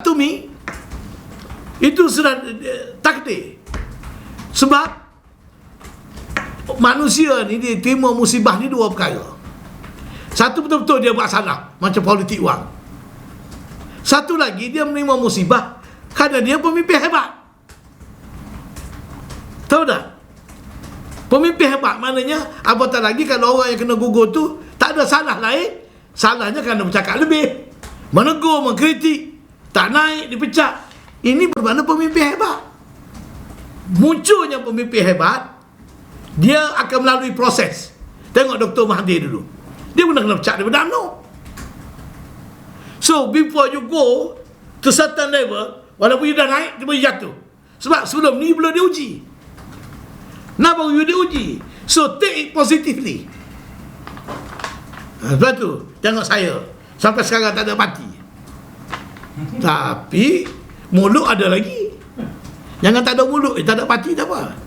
To me, itu sudah eh, takdir. Sebab manusia ni dia terima musibah ni dua perkara. Satu betul-betul dia buat salah macam politik wang. Satu lagi dia menerima musibah kerana dia pemimpin hebat. Tahu tak? Pemimpin hebat maknanya apatah lagi kalau orang yang kena gugur tu tak ada salah lain. Salahnya kerana bercakap lebih. Menegur, mengkritik. Tak naik, dipecat. Ini bermakna pemimpin hebat. Munculnya pemimpin hebat, dia akan melalui proses. Tengok Dr. Mahathir dulu. Dia pernah kena pecat daripada UMNO. So, before you go to certain level, walaupun you dah naik, dia boleh jatuh. Sebab sebelum ni belum diuji. Baru you diuji. So, take it positively. Ha, sebab tu, tengok saya. Sampai sekarang tak ada parti. Tapi, mulut ada lagi. Jangan tak ada mulut, eh, tak ada parti tak apa.